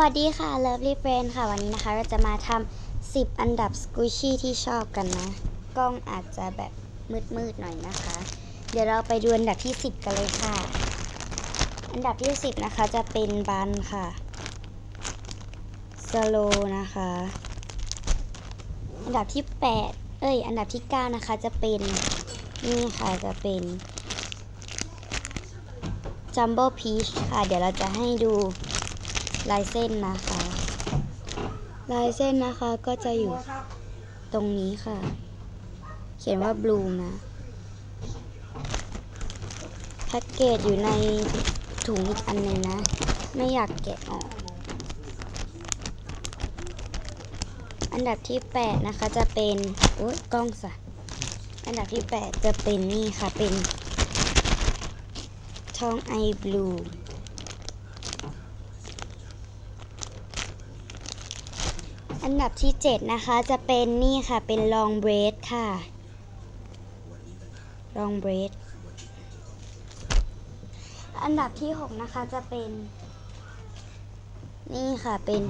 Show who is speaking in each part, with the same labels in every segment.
Speaker 1: วัสดีค่ะ Lovely Friend ค่ะ วันนี้นะคะ เราจะมาทำ10 อันดับสกูชี่ที่ชอบกันนะ กล้องอาจจะแบบมืดๆหน่อยนะคะ เดี๋ยวเราไปดูอันดับที่ 10 กันเลยค่ะ อันดับที่ 10 นะคะจะเป็นบันค่ะสโลนะคะ อันดับที่ 8 เอ้ย อันดับที่ 9 นะคะจะเป็นนี่ค่ะจะเป็นจัมโบ้พีชค่ะ เดี๋ยวเราจะให้ดู ลายเส้นนะคะ ลายเส้นนะคะก็จะอยู่ตรงนี้ค่ะ เขียนว่าบลูนะแพ็กเกจอยู่ในถุงอีกอันหนึ่งนะ ไม่อยากแกะออก อันดับที่ 8 นะคะจะเป็นโอ๊ยกล้องสะอันดับที่ 8 จะเป็นนี่ค่ะเป็นท้องไอบลู อันดับที่ 7 นะคะจะเป็นนี่ค่ะเป็นลองเบรดค่ะลองเบรดอันดับที่ 6 นะคะจะเป็น นี่ค่ะเป็น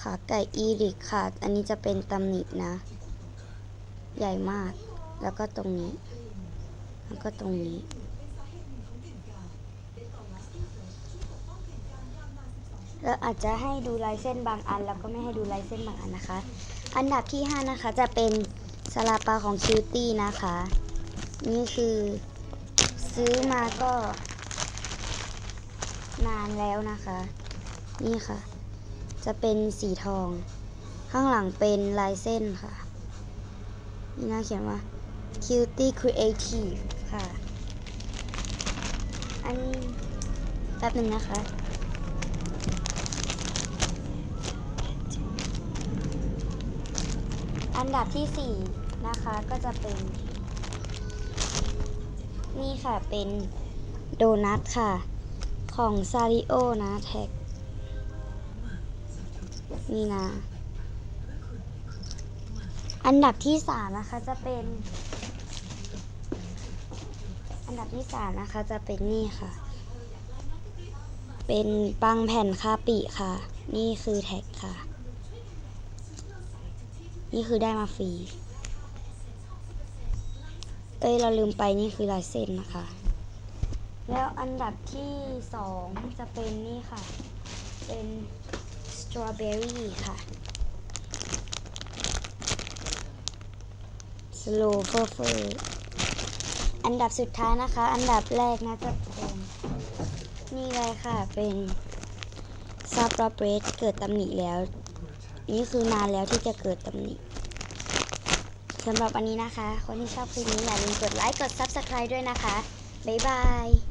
Speaker 1: ขาไก่อีริกค่ะ อันนี้จะเป็นตำหนินะ ใหญ่มาก แล้วก็ตรงนี้ แล้วก็ตรงนี้ แล้วอาจจะให้ดูลายเส้นบางอัน แล้วก็ไม่ให้ดูลายเส้นบางอันนะคะ อันดับที่ 5 นะคะ จะเป็นสลาปาของคิวตี้นะคะ นี่คือซื้อมาก็ นานแล้วนะคะ นี่ค่ะ จะเป็นสีทอง ข้างหลังเป็นลายเส้นค่ะ นี่นะเขียนว่า Cutie Creative ค่ะ อันแป๊บหนึ่งนะคะ อันดับที่ 4 นะคะก็จะเป็น นี่ค่ะเป็นโดนัทค่ะ ของซาริโอนะแท็ก นี่นะ อันดับที่ 3 นะคะจะเป็น อันดับที่ 3 นะคะจะเป็นนี่ค่ะ เป็นปังแผ่นคาปิค่ะ นี่คือแท็กค่ะ นี่คือได้มาฟรีเอ้ยเราลืมไปนี่คือลายเส้นนะคะ แล้วอันดับที่สองจะเป็นนี่ค่ะ เป็นสตรอเบอรี่ค่ะสโลเฟอร์เฟอร์อันดับสุดท้ายนะคะ อันดับแรกนะจะเป็นนี่เลยค่ะเป็นซาบรอเบรดเกิดตำหนิแล้ว นี่คือนานแล้วที่จะเกิดตำหนิสำหรับวันนี้นะคะ คนที่ชอบคลิปนี้อย่าลืมกดไลค์ กด Subscribe ด้วยนะคะ บ๊ายบาย